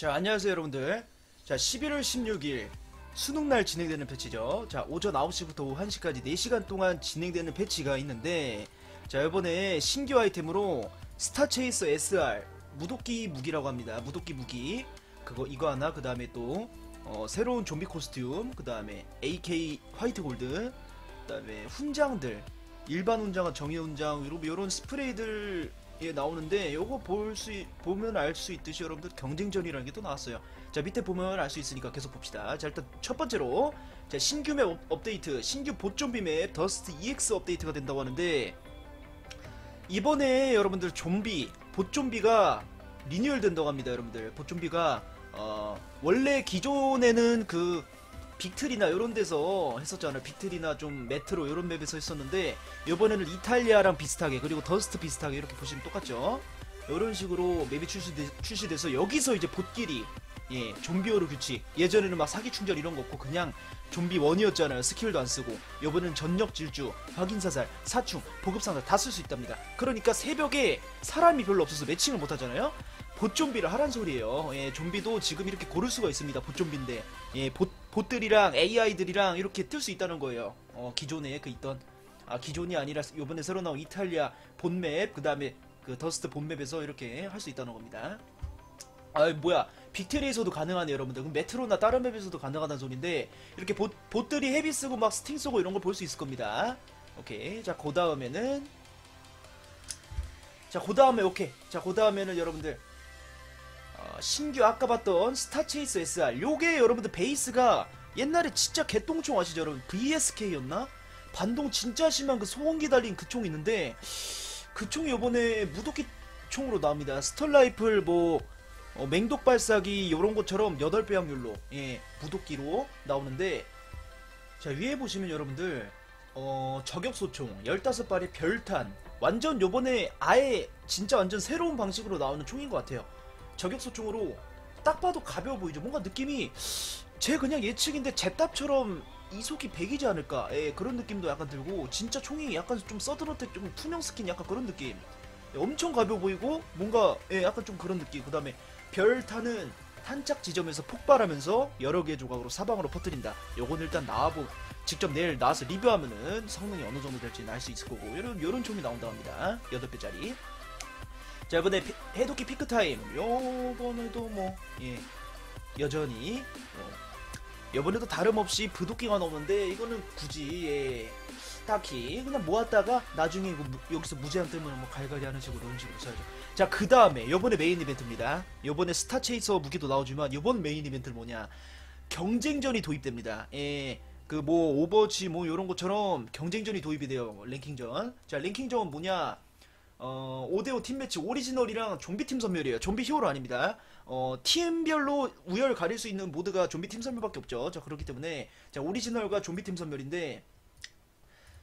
자, 안녕하세요, 여러분들. 자, 11월 16일 수능날 진행되는 패치죠. 자, 오전 9시부터 오후 1시까지 4시간 동안 진행되는 패치가 있는데, 자, 이번에 신규 아이템으로 스타체이서 SR 무도끼 무기라고 합니다. 무도끼 무기. 그거, 이거 하나, 그 다음에 또, 어, 새로운 좀비 코스튬, 그 다음에 AK 화이트 골드, 그 다음에 훈장들, 일반 훈장과 정의 훈장, 요런 스프레이들 예, 나오는데 요거 볼 수 보면 알 수 있듯이 여러분들 경쟁전이라는 게 또 나왔어요. 자 밑에 보면 알 수 있으니까 계속 봅시다. 자 일단 첫 번째로 자 신규 맵 업- 업데이트, 신규 보좀비 맵 더스트 EX 업데이트가 된다고 하는데 이번에 여러분들 좀비 보좀비가 리뉴얼 된다고 합니다. 여러분들 보좀비가 어 원래 기존에는 그 빅틀이나 이런 데서 했었잖아요. 빅틀이나 좀 메트로 이런 맵에서 했었는데 이번에는 이탈리아랑 비슷하게 그리고 더스트 비슷하게 이렇게 보시면 똑같죠. 이런 식으로 맵이 출시돼, 출시돼서 여기서 이제 보끼리 예 좀비어로 규칙 예전에는 막 사기 충전 이런 거 없고 그냥 좀비 원이었잖아요. 스킬도 안 쓰고 이번에는 전력 질주, 확인 사살, 사충, 보급상살 다쓸 수 있답니다. 그러니까 새벽에 사람이 별로 없어서 매칭을 못 하잖아요. 보좀비를 하란 소리예요. 예, 좀비도 지금 이렇게 고를 수가 있습니다. 보좀비인데 예, 봇, 봇들이랑 AI들이랑 이렇게 뜰 수 있다는 거예요. 어, 기존에 그 있던 아 기존이 아니라 요번에 새로 나온 이탈리아 본맵 그 다음에 그 더스트 본맵에서 이렇게 할 수 있다는 겁니다. 아 뭐야 빅테리에서도 가능하네요 여러분들 그럼 메트로나 다른 맵에서도 가능하다는 소린데 이렇게 봇, 봇들이 헤비 쓰고 막 스팅 쏘고 이런 걸 볼 수 있을 겁니다 오케이 자 그 다음에는 자 그 다음에 오케이 자 그 다음에는 여러분들 어, 신규 아까 봤던 스타체이스 SR 요게 여러분들 베이스가 옛날에 진짜 개똥총 아시죠 여러분? VSK였나? 반동 진짜 심한 그 소음기 달린 그 총 있는데 그 총이 요번에 무도끼 총으로 나옵니다. 스털라이플 뭐 어, 맹독 발사기 요런 것처럼 8배 확률로 예 무도끼로 나오는데 자 위에 보시면 여러분들 어 저격소총 15발의 별탄 완전 요번에 아예 진짜 완전 새로운 방식으로 나오는 총인 것 같아요 저격소총으로 딱 봐도 가벼워 보이죠 뭔가 느낌이 제 그냥 예측인데 제답처럼 이속이 100이지 않을까 예 그런 느낌도 약간 들고 진짜 총이 약간 좀 서든어택 좀 투명 스킨 약간 그런 느낌 예, 엄청 가벼워 보이고 뭔가 예 약간 좀 그런 느낌 그 다음에 별탄은 탄착 지점에서 폭발하면서 여러 개의 조각으로 사방으로 퍼뜨린다. 요건 일단 나와보 직접 내일 나와서 리뷰하면은 성능이 어느 정도 될지는 알 수 있을 거고 요런 요런 총이 나온다고 합니다. 8배짜리. 자 이번에 피- 해독기 피크 타임 요번에도 뭐 예. 여전히 어, 이번에도 다름없이 부도끼가 나오는데 이거는 굳이 예, 딱히 그냥 모았다가 나중에 무- 여기서 무제한 뜨면 뭐 갈갈이 하는 식으로 이런 식으로 써야죠. 자그 다음에 요번에 메인 이벤트입니다. 요번에 스타체이서 무기도 나오지만 요번 메인 이벤트는 뭐냐 경쟁전이 도입됩니다. 예. 그 뭐 오버워치 뭐 요런 것처럼 경쟁전이 도입이 돼요. 랭킹전. 자 랭킹전은 뭐냐 어, 5대5 팀매치 오리지널이랑 좀비 팀 선멸이에요. 좀비 히어로 아닙니다. 어, 팀별로 우열 가릴 수 있는 모드가 좀비 팀 선멸밖에 없죠. 자, 그렇기 때문에, 자, 오리지널과 좀비 팀 선멸인데,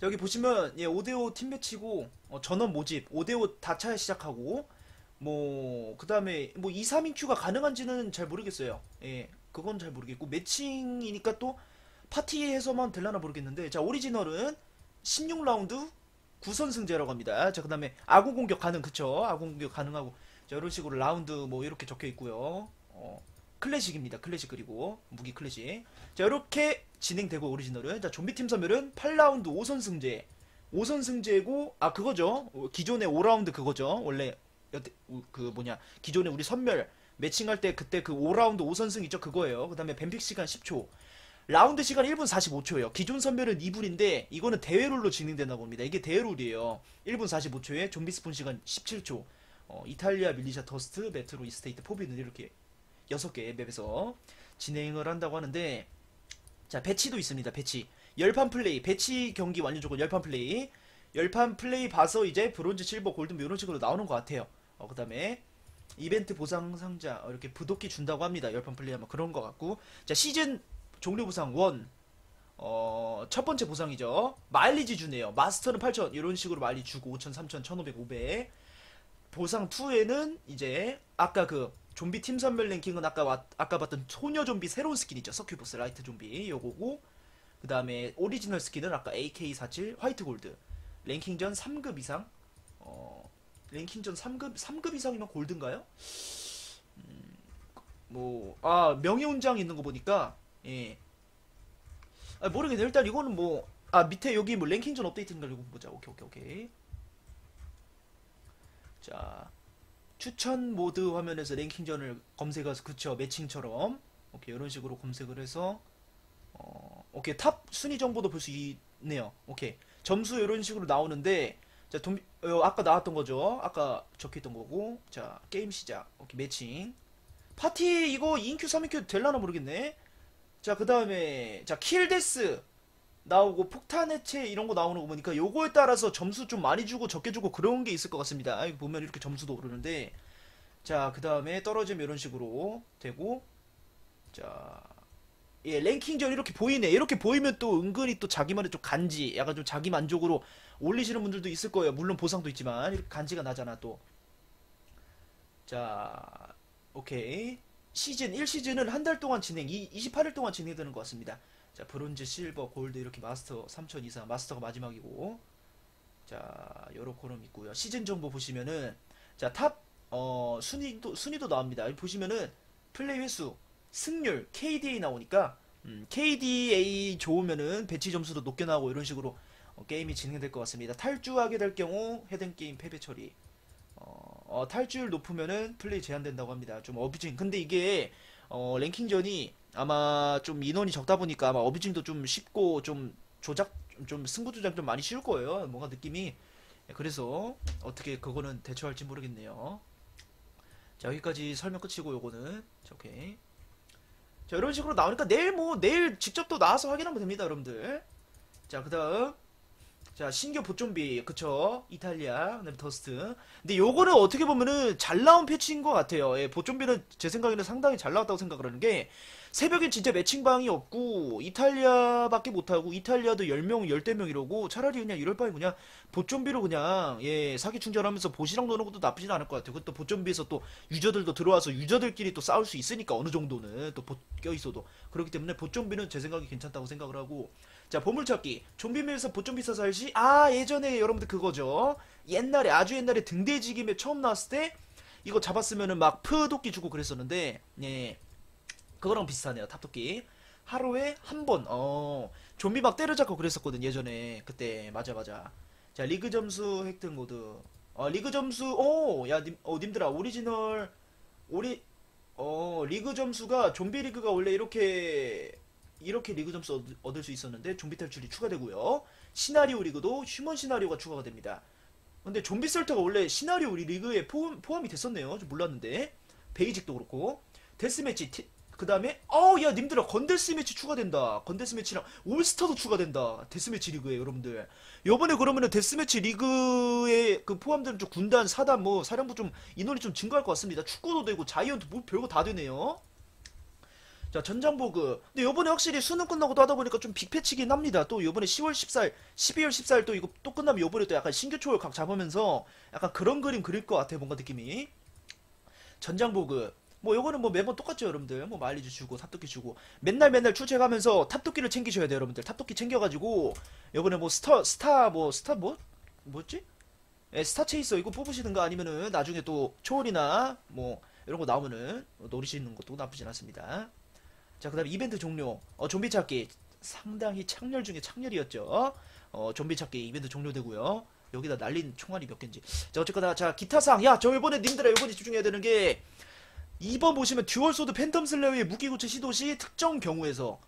자, 여기 보시면, 예, 5대5 팀매치고, 어, 전원 모집, 5대5 다차 시작하고, 뭐, 그 다음에, 뭐, 2, 3인 큐가 가능한지는 잘 모르겠어요. 예, 그건 잘 모르겠고, 매칭이니까 또, 파티에서만 될라나 모르겠는데, 자, 오리지널은 16라운드 9선승제라고 합니다. 자, 그 다음에 아군 공격 가능, 그쵸? 아군 공격 가능하고. 자, 이런 식으로 라운드 뭐 이렇게 적혀 있고요. 어, 클래식입니다. 클래식 그리고 무기 클래식. 자, 이렇게 진행되고 오리지널은. 자, 좀비팀 선멸은 8라운드 5선승제. 5선승제고, 아, 그거죠. 어, 기존의 5라운드 그거죠. 원래, 우- 그 뭐냐. 기존에 우리 선멸 매칭할 때 그때 그 5라운드 5선승 있죠. 그거예요. 그 다음에 뱀픽 시간 10초. 라운드 시간 1분 45초예요. 기존 선멸은 2분인데 이거는 대회룰로 진행된다고 봅니다. 이게 대회룰이에요. 1분 45초에 좀비 스폰 시간 17초. 어, 이탈리아 밀리샤 더스트, 메트로 이스테이트, 포비는 이렇게 6개의 맵에서 진행을 한다고 하는데 자, 배치도 있습니다. 배치. 열판 플레이, 배치 경기 완료 조건 열판 플레이. 열판 플레이 봐서 이제 브론즈, 실버, 골드 뭐 이런 식으로 나오는 것 같아요. 어, 그 다음에 이벤트 보상 상자 어, 이렇게 부도끼 준다고 합니다. 열판 플레이 하면 그런 것 같고. 자, 시즌 종료 보상 1 어, 첫 번째 보상이죠. 마일리지 주네요. 마스터는 8,000 이런 식으로 마일리지 주고 5,000, 3,000, 1,500, 500. 보상 2에는 이제 아까 그 좀비 팀 선별 랭킹은 아까 왔- 아까 봤던 소녀 좀비 새로운 스킨이죠. 서큐버스 라이트 좀비 요거고 그다음에 오리지널 스킨은 아까 AK47 화이트 골드. 랭킹전 3급 이상. 어, 랭킹전 3급 3급 이상이면 골드인가요? 뭐, 아, 명예훈장 있는 거 보니까, 예. 아, 모르겠네. 일단 이거는 뭐, 아, 밑에 여기 뭐 랭킹전 업데이트인가 이거 보자. 오케이, 오케이, 오케이. 자, 추천 모드 화면에서 랭킹전을 검색해서, 그쵸, 매칭처럼. 오케이, 이런 식으로 검색을 해서, 어, 오케이, 탑 순위 정보도 볼 수 있네요. 오케이. 점수 이런 식으로 나오는데, 자, 돈, 어, 아까 나왔던 거죠. 아까 적혀있던 거고. 자, 게임 시작. 오케이, 매칭. 파티 이거 2인큐 3인큐 될라나 모르겠네 자 그 다음에 자 킬데스 나오고 폭탄 해체 이런 거 나오는 거 보니까 요거에 따라서 점수 좀 많이 주고 적게 주고 그런 게 있을 것 같습니다 여기 보면 이렇게 점수도 오르는데 자 그 다음에 떨어지면 이런 식으로 되고 자 예, 랭킹전 이렇게 보이네. 이렇게 보이면 또 은근히 또 자기만의 좀 간지, 약간 좀 자기 만족으로 올리시는 분들도 있을 거예요. 물론 보상도 있지만, 이렇게 간지가 나잖아, 또. 자, 오케이. 시즌 1시즌은 한 달 동안 진행, 이 28일 동안 진행되는 것 같습니다. 자, 브론즈, 실버, 골드 이렇게 마스터 3000 이상, 마스터가 마지막이고. 자, 여러 코럼 있고요. 시즌 정보 보시면은 자, 탑 어, 순위도 순위도 나옵니다. 보시면은 플레이 횟수, 승률, KDA 나오니까 음, KDA 좋으면은 배치 점수도 높게 나오고 이런 식으로 어, 게임이 진행될 것 같습니다. 탈주하게 될 경우 헤든 게임 패배 처리. 어, 어, 탈주율 높으면은 플레이 제한된다고 합니다. 좀 어뷰징. 근데 이게 어, 랭킹전이 아마 좀 인원이 적다 보니까 아마 어뷰징도 좀 쉽고 좀 조작 좀 승부 조작 좀 많이 쉬울 거예요. 뭔가 느낌이 그래서 어떻게 그거는 대처할지 모르겠네요. 자 여기까지 설명 끝이고 요거는 자, 오케이. 자 이런 식으로 나오니까 내일 뭐 내일 직접 또 나와서 확인하면 됩니다, 여러분들. 자 그다음 자 신규 보좀비 그쵸? 이탈리아 그다음에 더스트. 근데 요거는 어떻게 보면은 잘 나온 패치인 것 같아요. 예, 보좀비는 제 생각에는 상당히 잘 나왔다고 생각을 하는 게 새벽에 진짜 매칭방이 없고 이탈리아밖에 못하고 이탈리아도 10명 10대명 이러고 차라리 그냥 이럴 바에 그냥 보좀비로 그냥 예 사기 충전하면서 보시랑 노는 것도 나쁘진 않을 것 같아요. 그것도 보좀비에서 또 유저들도 들어와서 유저들끼리 또 싸울 수 있으니까 어느 정도는 또 껴있어도. 그렇기 때문에 보좀비는 제 생각이 괜찮다고 생각을 하고 자 보물찾기. 좀비밀에서 보좀비 알지? 아 예전에 여러분들 그거죠. 옛날에 아주 옛날에 등대지김에 처음 나왔을 때 이거 잡았으면은 막 푸도끼 주고 그랬었는데 예. 그거랑 비슷하네요 탑도끼. 하루에 한 번. 어. 좀비 막 때려잡고 그랬었거든 예전에. 그때. 맞아 맞아. 자 리그 점수 획득 모드. 어 리그 점수. 오 야 님, 어 님들아 오리지널 오리 어 리그 점수가 좀비 리그가 원래 이렇게 이렇게 리그 점수 얻- 얻을 수 있었는데 좀비 탈출이 추가되고요. 시나리오 리그도 휴먼 시나리오가 추가가 됩니다. 근데 좀비 썰터가 원래 시나리오 우리 리그에 포함, 포함이 됐었네요. 좀 몰랐는데 베이직도 그렇고 데스매치 그 다음에 어야 님들아 건데스매치 추가된다. 건데스매치랑 올스타도 추가된다. 데스매치 리그에 여러분들. 요번에 그러면은 데스매치 리그에 그 포함되는 좀 군단 사단 뭐 사령부 좀 인원이 좀 증가할 것 같습니다. 축구도 되고 자이언트 뭐 별거 다 되네요. 자, 전장보그. 근데 요번에 확실히 수능 끝나고도 하다 보니까 좀 빅패치긴 합니다. 또 요번에 10월 14일, 12월 14일 또 이거 또 끝나면 요번에 또 약간 신규 초월 각 잡으면서 약간 그런 그림 그릴 것 같아, 뭔가 느낌이. 전장보그. 뭐 요거는 뭐 매번 똑같죠, 여러분들. 뭐 마일리지 주고 탑도끼 주고 맨날 맨날 출첵하면서 탑도끼를 챙기셔야 돼요, 여러분들. 탑도끼 챙겨가지고 요번에 뭐 스타 스타 뭐 스타 뭐 뭐였지? 예, 스타 체이서 이거 뽑으시든가 아니면은 나중에 또 초월이나 뭐 이런 거 나오면은 노리시는 것도 나쁘진 않습니다. 자, 그 다음에 이벤트 종료. 어, 좀비 찾기. 상당히 창렬 중에 창렬이었죠. 어, 좀비 찾기 이벤트 종료되고요. 여기다 날린 총알이 몇 개인지. 자, 어쨌거나, 자, 기타상. 야, 저 이번에 님들아, 이번에 집중해야 되는 게, 2번 보시면 듀얼소드 팬텀 슬레어의 무기고체 시도 시 특정 경우에서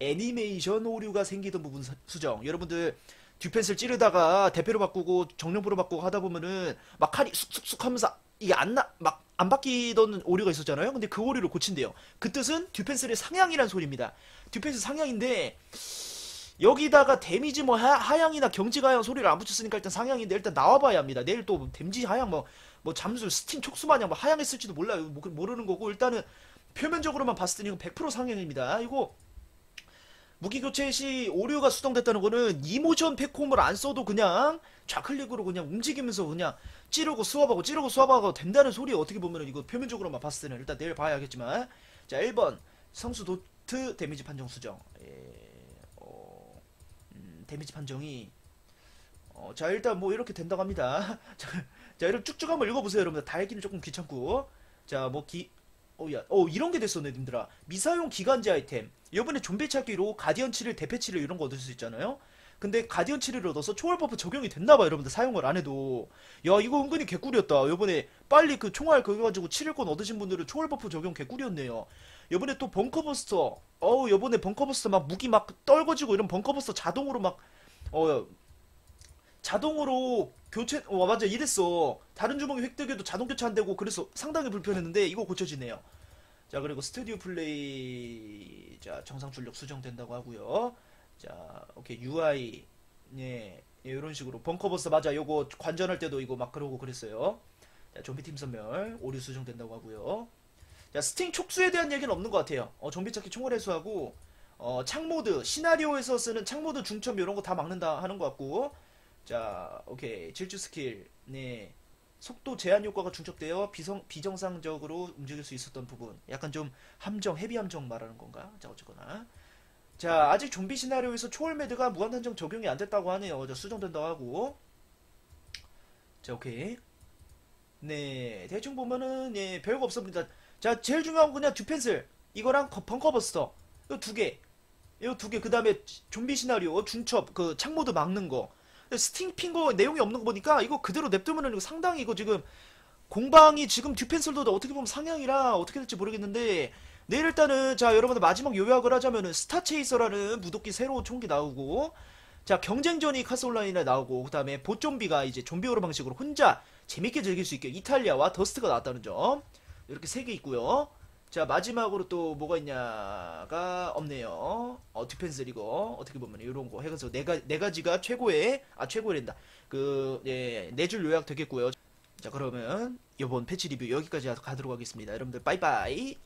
애니메이션 오류가 생기던 부분 사- 수정. 여러분들, 듀펜스를 찌르다가 대패로 바꾸고 정령포로 바꾸고 하다 보면은 막 칼이 쑥쑥쑥 하면서 이게 안 나, 막안 바뀌던 오류가 있었잖아요. 근데 그 오류를 고친대요. 그 뜻은 듀펜스의 상향이란 소리입니다. 듀펜스 상향인데 여기다가 데미지 뭐 하, 하향이나 경지 하향 소리를 안 붙였으니까 일단 상향인데 일단 나와봐야 합니다. 내일 또 데미지 하향 뭐, 뭐 잠수 스팀 촉수 마냥 뭐 하향했을지도 몰라요. 뭐, 모르는 거고 일단은 표면적으로만 봤을 때는 이거 100% 상향입니다. 이거 무기 교체 시 오류가 수정됐다는 거는 이모션 팩홈을 안 써도 그냥 좌클릭으로 그냥 움직이면서 그냥 찌르고 수압하고 찌르고 수압하고 된다는 소리 어떻게 보면 이거 표면적으로만 봤을 때는 일단 내일 봐야겠지만. 자 1번. 성수 도트 데미지 판정 수정. 예, 어, 음, 데미지 판정이. 어, 자 일단 뭐 이렇게 된다고 합니다. 자, 자 이렇게 쭉쭉 한번 읽어보세요 여러분들. 다 읽기는 조금 귀찮고. 자 뭐 기 어야 어 이런 게 됐었네 님들아. 미사용 기간제 아이템. 이번에 좀비 찾기로 가디언 7일 대패 7일 이런 거 얻을 수 있잖아요? 근데 가디언 7을 얻어서 총알 버프 적용이 됐나봐 여러분들. 사용을 안 해도. 야 이거 은근히 개꿀이었다. 요번에 빨리 그 총알 그거 가지고 7일권 얻으신 분들은 총알 버프 적용 개꿀이었네요. 요번에 또 벙커버스터. 어우 요번에 벙커버스터 막 무기 막 떨궈지고 이런 벙커버스터 자동으로 막 어 자동으로 교체 와 맞아. 이랬어. 다른 주먹이 획득해도 자동 교체 안 되고 그래서 상당히 불편했는데 이거 고쳐지네요. 자 그리고 스튜디오 플레이 자 정상 출력 수정된다고 하고요. 자 오케이. UI 예, 예 이런 식으로. 벙커버스 맞아. 요거 관전할 때도 이거 막 그러고 그랬어요. 자 좀비 팀 선멸 오류 수정된다고 하고요. 자 스팅 촉수에 대한 얘기는 없는 것 같아요. 어 좀비 찾기 총알 회수하고 어 창모드 시나리오에서 쓰는 창모드 중첩 이런 거 다 막는다 하는 것 같고 자, 오케이. 질주 스킬. 네. 속도 제한 효과가 중첩되어 비성, 비정상적으로 움직일 수 있었던 부분. 약간 좀 함정, 헤비 함정 말하는 건가? 자, 어쨌거나. 자, 아직 좀비 시나리오에서 초월 매드가 무한한정 적용이 안 됐다고 하네요. 자, 수정된다고 하고. 자, 오케이. 네. 대충 보면은, 예, 별거 없습니다. 자, 제일 중요한 건 그냥 듀펜슬. 이거랑 거- 벙커버스터. 이거 두 개. 이거 두 개. 그 다음에 좀비 시나리오, 중첩, 그 창모드 막는 거. 스팅 핑거 내용이 없는 거 보니까 이거 그대로 냅두면은 이거 상당히 이거 지금 공방이 지금 듀펜슬도 어떻게 보면 상향이라 어떻게 될지 모르겠는데 내일 일단은 자 여러분들 마지막 요약을 하자면은 스타체이서라는 무독기 새로운 총기 나오고 자 경쟁전이 카스온라인에 나오고 그 다음에 보좀비가 이제 좀비오로 방식으로 혼자 재밌게 즐길 수 있게 이탈리아와 더스트가 나왔다는 점 이렇게 세 개 있고요 자 마지막으로 또 뭐가 있냐가 없네요. 어 디펜스 이거 어떻게 보면 이런 거 해가지고 네, 가, 네 가지가 최고의 아 최고랜다. 그예네 줄 요약 되겠고요. 자 그러면 이번 패치 리뷰 여기까지 가도록 하겠습니다. 여러분들 빠이빠이.